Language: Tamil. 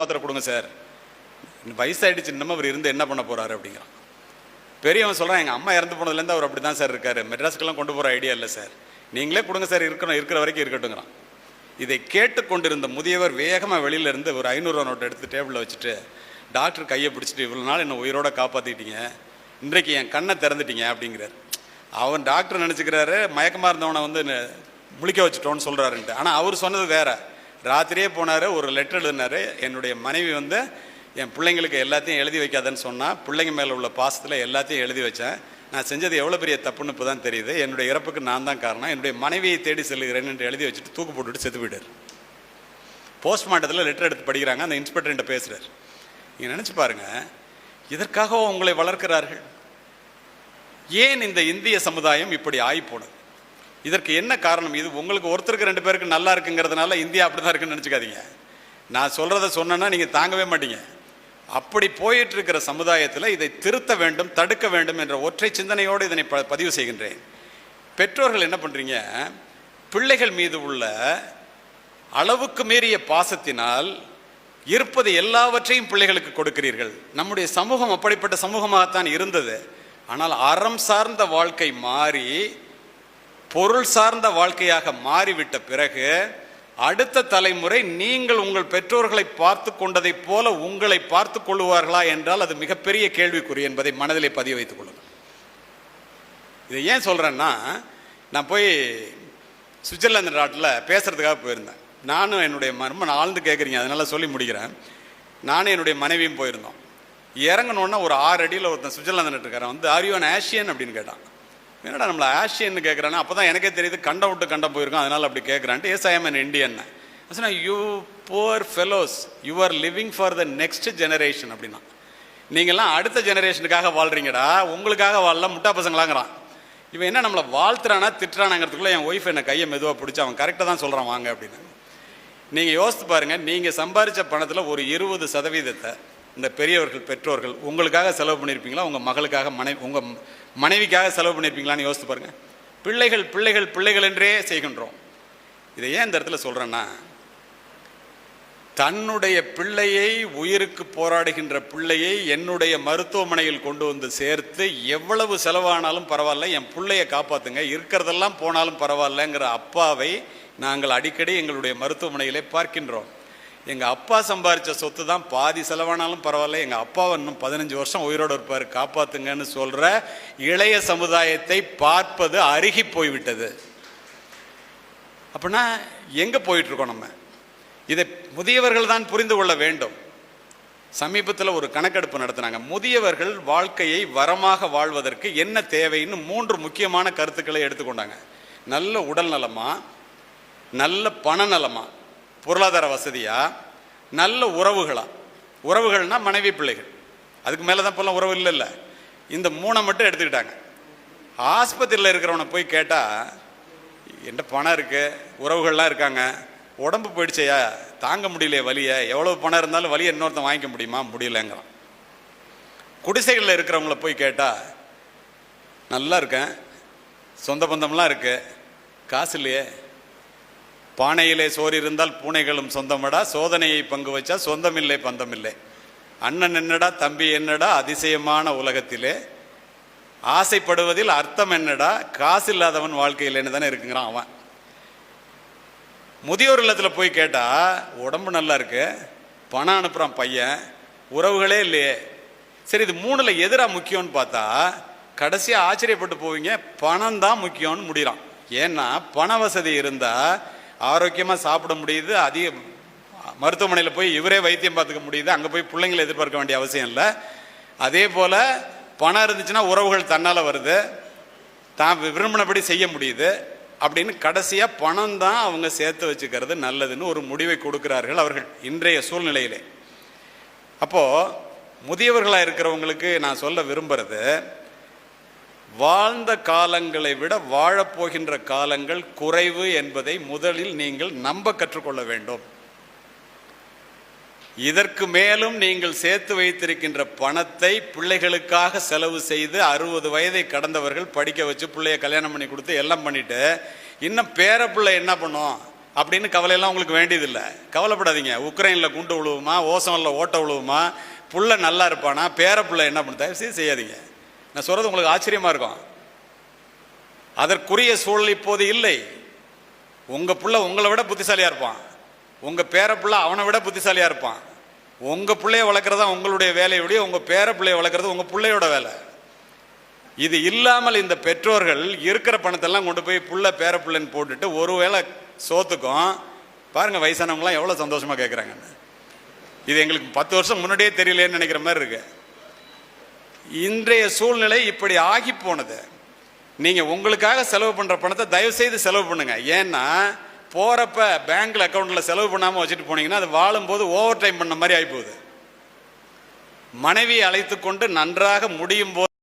பாத்திரம் கொடுங்க சார் வயசாயிடுச்சு இன்னமும் அவர் இருந்து என்ன பண்ண போறாரு அப்படிங்கிறான். பெரியவன் சொல்கிறான் எங்கள் அம்மா இறந்து போனதுலேருந்து அவர் அப்படி தான் சார் இருக்காரு. மெட்ராஸுக்கெல்லாம் கொண்டு போகிற ஐடியா இல்லை சார். நீங்களே கொடுங்க சார் இருக்கணும் இருக்கிற வரைக்கும் இருக்கட்டுங்கிறான் இதை கேட்டுக்கொண்டிருந்த முதியவர் வேகமாக வெளியில இருந்து ஒரு ஐநூறுரூவா நோட்டை எடுத்து டேபிளில் வச்சுட்டு டாக்டர் கையை பிடிச்சிட்டு இவ்வளோ நாள் என்னை உயிரோட காப்பாற்றிட்டீங்க இன்றைக்கு என் கண்ணை திறந்துட்டீங்க அப்படிங்கிறார். அவன் டாக்டர் நினச்சிக்கிறாரு மயக்கமாக இருந்தவனை வந்து முழிக்க வச்சுட்டோன்னு சொல்கிறாருன்ட்டு ஆனால் அவர் சொன்னது வேறு. ராத்திரியே போனார் ஒரு லெட்டர் எழுதினாரு. என்னுடைய மனைவி வந்து என் பிள்ளைங்களுக்கு எல்லாத்தையும் எழுதி வைக்காதன்னு சொன்னால் பிள்ளைங்க மேலே உள்ள பாசத்தில் எல்லாத்தையும் எழுதி வச்சேன். நான் செஞ்சது எவ்வளோ பெரிய தப்புன்னு இப்போ தான் தெரியுது. என்னுடைய இறப்புக்கு நான் தான் காரணம். என்னுடைய மனைவியை தேடி செல்கிறேன் என்று எழுதி வச்சுட்டு தூக்கு போட்டுட்டு செத்து போயிட்டார். போஸ்ட்மார்ட்டத்தில் லெட்டர் எடுத்து படிக்கிறாங்க. அந்த இன்ஸ்பெக்டர்கிட்ட பேசுகிறார் நீங்கள் நினச்சி பாருங்க இதற்காக உங்களை வளர்க்கிறார்கள்? ஏன் இந்த இந்திய சமுதாயம் இப்படி ஆகி போனது இதற்கு என்ன காரணம்? இது உங்களுக்கு ஒருத்தருக்கு ரெண்டு பேருக்கு நல்லா இருக்குங்கிறதுனால இந்தியா அப்படி தான் இருக்குன்னு நினச்சிக்காதீங்க. நான் சொல்கிறத சொன்னேன்னா நீங்கள் தாங்கவே மாட்டீங்க. அப்படி போயிட்டு இருக்கிற சமுதாயத்தில் இதை திருத்த வேண்டும் தடுக்க வேண்டும் என்ற ஒற்றை சிந்தனையோடு இதனை ப- பதிவு செய்கின்றேன். பெற்றோர்கள் என்ன பண்ணுறீங்க பிள்ளைகள் மீது உள்ள அளவுக்கு மீறிய பாசத்தினால் இருப்பது எல்லாவற்றையும் பிள்ளைகளுக்கு கொடுக்கிறீர்கள். நம்முடைய சமூகம் அப்படிப்பட்ட சமூகமாகத்தான் இருந்தது. ஆனால் அறம் சார்ந்த வாழ்க்கை மாறி பொருள் சார்ந்த வாழ்க்கையாக மாறிவிட்ட பிறகு அடுத்த தலைமுறை நீங்கள் உங்கள் பெற்றோர்களை பார்த்து கொண்டதைப் போல உங்களை பார்த்து கொள்ளுவார்களா என்றால் அது மிகப்பெரிய கேள்விக்குறி என்பதை மனதிலே பதிய வைத்துக் கொள்ளுங்கள். இதை ஏன் சொல்கிறேன்னா நான் போய் சுவிட்சர்லாந்து நாட்டில் பேசுகிறதுக்காக போயிருந்தேன். நானும் என்னுடைய மர்ம ஆழ்ந்து கேட்குறீங்க அதனால சொல்லி முடிக்கிறேன். நானும் என்னுடைய மனைவியும் போயிருந்தோம். இறங்கணுன்னா ஒரு ஆறு அடியில் ஒருத்தன் சுவிட்சர்லாந்து நட்டுருக்காரன் வந்து ஆரியோன் ஆஷியன் அப்படின்னு கேட்டான். என்னடா நம்மளை ஆஷியன்னு கேட்குறானே அப்போ தான் எனக்கே தெரியுது கண்ட விட்டு கண்டம் போயிருக்கோம் அதனால் அப்படி கேட்குறான்ட்டு yes I am an Indian சொன்னா you poor fellows you are living for the next generation அப்படின்னா. நீங்கள்லாம் அடுத்த ஜெனரேஷனுக்காக வாழ்றீங்கடா. உங்களுக்காக வாழல முட்டா பசங்களாங்கிறான். இவன் என்ன நம்மளை வாழ்த்துறானா திட்டுறானாங்கிறதுக்குள்ள என் ஒய்ஃப் என்னை கையை மெதுவாக பிடிச்சி அவன் கரெக்டாக தான் சொல்கிறான் வாங்க அப்படின்னு. நீங்கள் யோசித்து பாருங்கள் நீங்கள் சம்பாரித்த பணத்தில் ஒரு இருபது சதவீதத்தை இந்த பெரியவர்கள் பெற்றோர்கள் உங்களுக்காக செலவு பண்ணியிருப்பீங்களா உங்கள் மகளுக்காக மனைவி உங்கள் மனைவிக்காக செலவு பண்ணியிருப்பீங்களான்னு யோசித்து பாருங்கள் பிள்ளைகள் பிள்ளைகள் பிள்ளைகள் என்றே செய்கின்றோம். இதை ஏன் இந்த இடத்துல சொல்கிறேன்னா தன்னுடைய பிள்ளையை உயிருக்கு போராடுகின்ற பிள்ளையை என்னுடைய மருத்துவமனையில் கொண்டு வந்து சேர்த்து எவ்வளவு செலவானாலும் பரவாயில்ல என் பிள்ளையை காப்பாத்துங்க இருக்கிறதெல்லாம் போனாலும் பரவாயில்லங்கிற அப்பாவை நாங்கள் அடிக்கடி எங்களுடைய மருத்துவமனையிலே பார்க்கின்றோம். எங்கள் அப்பா சம்பாரித்த சொத்து தான் பாதி செலவானாலும் பரவாயில்ல. எங்கள் அப்பாவை இன்னும் பதினஞ்சு வருஷம் உயிரோடு இருப்பார். காப்பாத்துங்கன்னு சொல்கிற இளைய சமுதாயத்தை பார்ப்பது அருகி போய்விட்டது. அப்படின்னா எங்கே போயிட்டுருக்கோம் நம்ம? இதை முதியவர்கள் தான் புரிந்து கொள்ள வேண்டும். சமீபத்தில் ஒரு கணக்கெடுப்பு நடத்தினாங்க. முதியவர்கள் வாழ்க்கையை வரமாக வாழ்வதற்கு என்ன தேவைன்னு மூன்று முக்கியமான கருத்துக்களை எடுத்துக்கொண்டாங்க. நல்ல உடல் நலமா நல்ல பண நலமா? பொருளாதார வசதியா? நல்ல உறவுகளா? உறவுகள்னா மனைவி பிள்ளைகள். அதுக்கு மேலே தான் இப்போல்லாம் உறவு இல்லைல்ல. இந்த மூணை மட்டும் எடுத்துக்கிட்டாங்க. ஆஸ்பத்திரியில் இருக்கிறவனை போய் கேட்டால் என்கிட்ட பணம் இருக்குது உறவுகள்லாம் இருக்காங்க. உடம்பு போயிடுச்சையா? தாங்க முடியலையே வலியை. எவ்வளோ பணம் இருந்தாலும் வலியை இன்னொருத்தன் வாங்கிக்க முடியுமா? முடியலங்கிறான். குடிசைகளில் இருக்கிறவங்கள போய் கேட்டால் நல்லா இருக்கேன். சொந்த பந்தம்லாம் இருக்குது காசு இல்லையே. பானையிலே சோறு இருந்தால் பூனைகளும் சொந்தமடா சோதனையை பங்கு வச்சா சொந்தமில்லை பந்தமில்லை. அண்ணன் என்னடா தம்பி என்னடா அதிசயமான உலகத்திலே? ஆசைப்படுவதில் அர்த்தம் என்னடா? காசு இல்லாதவன் வாழ்க்கையில் தானே இருக்குங்கிறான் அவன். முதியோர் இல்லத்தில் போய் கேட்டால் உடம்பு நல்லா இருக்கு பணம் அனுப்புகிறான் பையன் உறவுகளே இல்லையே. சரி இது மூணில் எதிராக முக்கியம்னு பார்த்தா கடைசியாக ஆச்சரியப்பட்டு போவீங்க பணம் தான் முக்கியம்னு முடிகிறான் ஏன்னா பண வசதி இருந்தால் ஆரோக்கியமாக சாப்பிட முடியுது. அதிக மருத்துவமனையில் போய் இவரே வைத்தியம் பார்த்துக்க முடியுது. அங்கே போய் பிள்ளைங்களை எதிர்பார்க்க வேண்டிய அவசியம் இல்லை. அதே போல் பணம் இருந்துச்சுன்னா உறவுகள் தன்னால் வருது. தான் விரும்பினபடி செய்ய முடியுது. அப்படின்னு கடைசியாக பணம் தான் அவங்க சேர்த்து வச்சுக்கிறது நல்லதுன்னு ஒரு முடிவை கொடுக்கிறார்கள் அவர்கள் இன்றைய சூழ்நிலையிலே. அப்போது முதியவர்களாக இருக்கிறவங்களுக்கு நான் சொல்ல விரும்புகிறது வாழ்ந்த காலங்களை விட வாழப்போகின்ற காலங்கள் குறைவு என்பதை முதலில் நீங்கள் நம்ப கற்றுக்கொள்ள வேண்டும். இதற்கு மேலும் நீங்கள் சேர்த்து வைத்திருக்கின்ற பணத்தை பிள்ளைகளுக்காக செலவு செய்து அறுபது வயதை கடந்தவர்கள் படிக்க வச்சு பிள்ளைய கல்யாணம் பண்ணி கொடுத்து எல்லாம் பண்ணிட்டு இன்னும் பேர பிள்ளை என்ன பண்ணும்? அப்படின்னு கவலையெல்லாம் உங்களுக்கு வேண்டியதில்லை. கவலைப்படாதீங்க. உக்ரைனில் குண்டு விழுவுமா ஓசோனில் ஓட்ட விழுவுமா புள்ள நல்லா இருப்பானா? பேர பிள்ளை என்ன பண்ண தயவு செய்து செய்யாதீங்க. நான் சொல்கிறது உங்களுக்கு ஆச்சரியமாக இருக்கும். அதற்குரிய சூழல் இப்போது இல்லை. உங்கள் புள்ள உங்களை விட புத்திசாலியாக இருப்பான். உங்கள் பேர புள்ள அவனை விட புத்திசாலியாக இருப்பான். உங்கள் பிள்ளைய வளர்க்குறதா உங்களுடைய வேலையுடைய உங்கள் பேர பிள்ளைய வளர்க்குறது உங்கள் பிள்ளையோட வேலை. இது இல்லாமல் இந்த பெற்றோர்கள் இருக்கிற பணத்தெல்லாம் கொண்டு போய் புள்ள பேர பிள்ளைன்னு போட்டுட்டு ஒருவேளை சோத்துக்கும் பாருங்க வயசானவங்களாம் எவ்வளோ சந்தோஷமாக கேட்குறாங்கன்னு இது எங்களுக்கு பத்து வருஷம் முன்னாடியே தெரியலேன்னு நினைக்கிற மாதிரி இருக்கு. இன்றைய சூழ்நிலை இப்படி ஆகி போனது. நீங்கள் உங்களுக்காக செலவு பண்ணுற பணத்தை தயவு செய்து செலவு பண்ணுங்கள் ஏன்னா போகிறப்ப பேங்க்கில் அக்கௌண்ட்டில் செலவு பண்ணாமல் வச்சுட்டு போனீங்கன்னா அது வாழும்போது ஓவர் டைம் பண்ண மாதிரி ஆகிப்போகுது மனைவியை மனைவி அழைத்து கொண்டு நன்றாக முடியும் போது